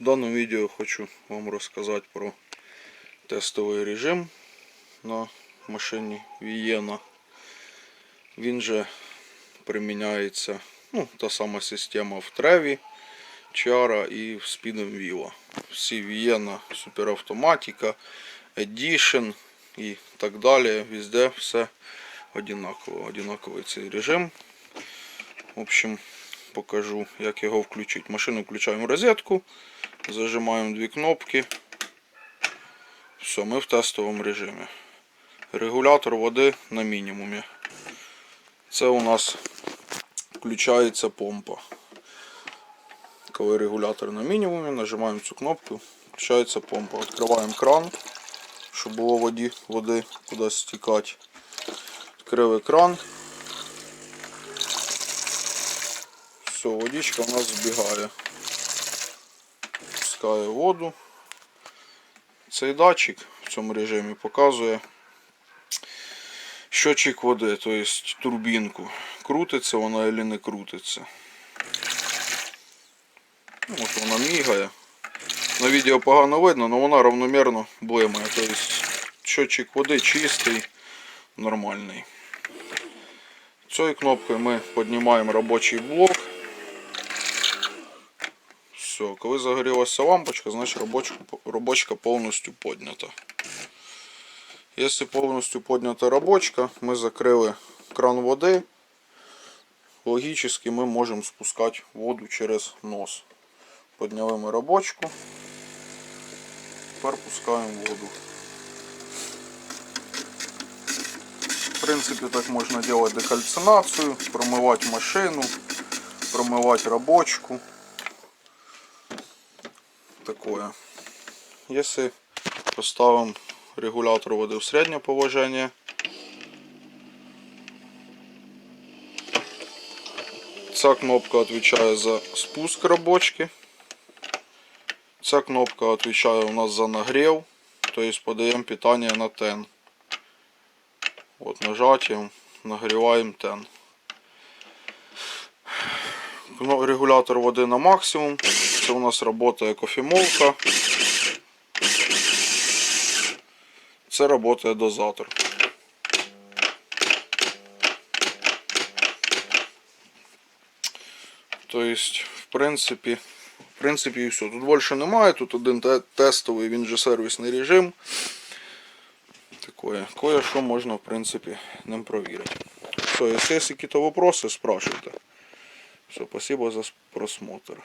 В даному відео хочу вам розказати про тестовий режим на машині Вієна. Він же приміняється, ну, та сама система в Треві, Чара і в Спідом Vivo. Всі Вієна, суперавтоматика, Edition і так далі. Везде все одинаково. Одинаковий цей режим. В общем, покажу, як його включити. Машину включаємо розетку, зажимаємо дві кнопки. Все, ми в тестовому режимі. Регулятор води на мінімумі. Це у нас включається помпа. Коли регулятор на мінімумі, нажимаємо цю кнопку, включається помпа. Відкриваємо кран, щоб було воді, води кудись стікати. Відкрив екран. Все, водичка у нас збігає. Пускає воду. Цей датчик в цьому режимі показує щотчик води, тобто турбінку. Крутиться вона або не крутиться. Ну, От вона мігає. На відео погано видно, але вона равномірно блимає. Тобто щотчик води чистий, нормальний. Цією кнопкою ми піднімаємо робочий блок. Все, коли загорілася лампочка, значить робочка, робочка повністю піднята. Якщо повністю піднята робочка, ми закрили кран води. Логічно ми можемо спускати воду через нос. Підняли ми робочку. Тепер пускаємо воду. В принципі, так можна робити декальцинацію, промивати машину, промивати робочку. Такое. Если поставим регулятор воды в среднее положение, ця кнопка отвечает за спуск рабочки. Ця кнопка отвечает у нас за нагрев, то есть подаем питание на тен. Вот нажатием нагреваем тен. Кно- Регулятор води на максимум. Це у нас працює кофемолка. Це працює дозатор. Тобто, в принципі, в принципі і все. Тут більше немає, тут один тестовий, він же сервісний режим. Такое. Кое-що можна, в принципі, ним провірити. Все, якщо є якісь вопроси, спрашивайте. Все, спасибо за просмотр.